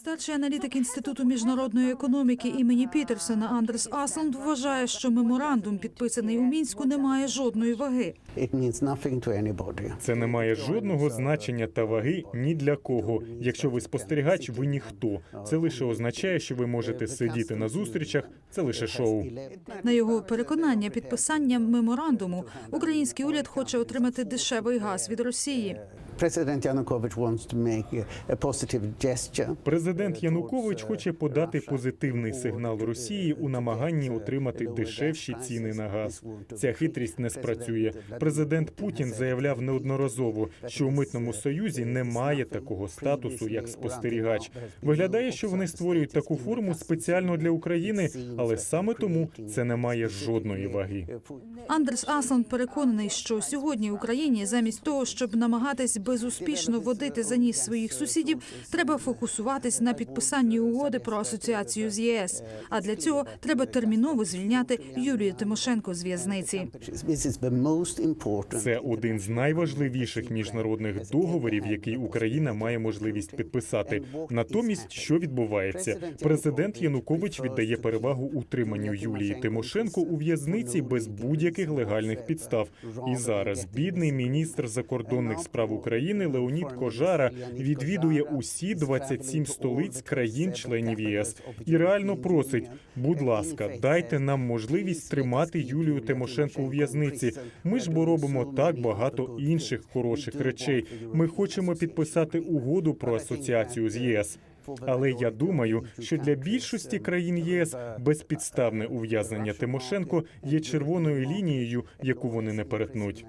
Старший аналітик інституту міжнародної економіки імені Пітерсона Андрес Асланд вважає, що меморандум, підписаний у мінську, не має жодної ваги. Це не має жодного значення та ваги ні для кого. Якщо ви спостерігач, ви ніхто. Це лише означає, що ви можете сидіти на зустрічах. Це лише шоу. На його переконання, підписанням меморандуму український уряд хоче отримати дешевий газ від Росії. President Yanukovych wants to make a, a positive gesture. Президент Янукович хоче подати позитивний сигнал Росії у намаганні отримати дешевші ціни на газ. Ця хитрість не спрацює. Президент Путін заявляв неодноразово, що у митному союзі немає такого статусу, як спостерігач. Виглядає, що вони створюють таку форму спеціально для України, але саме тому це не має жодної ваги. Андрес Асланд переконаний, що сьогодні Україні замість того, щоб намагатись безуспішно водити за ніс своїх сусідів, треба фокусуватись на підписанні угоди про асоціацію з ЄС. А для цього треба терміново звільняти Юлію Тимошенко з в'язниці. Це один з найважливіших міжнародних договорів, який Україна має можливість підписати. Натомість, що відбувається, президент Янукович віддає перевагу утриманню Юлії Тимошенко у в'язниці без будь-яких легальних підстав. І зараз бідний міністр закордонних справ України Леонід Кожара відвідує усі 27 столиць країн-членів ЄС і реально просить: будь ласка, дайте нам можливість тримати Юлію Тимошенко у в'язниці. Ми ж бо робимо так багато інших хороших речей. Ми хочемо підписати угоду про асоціацію з єС. Але я думаю, що для більшості країн ЄС безпідставне ув'язнення Тимошенко є червоною лінією, яку вони не перетнуть.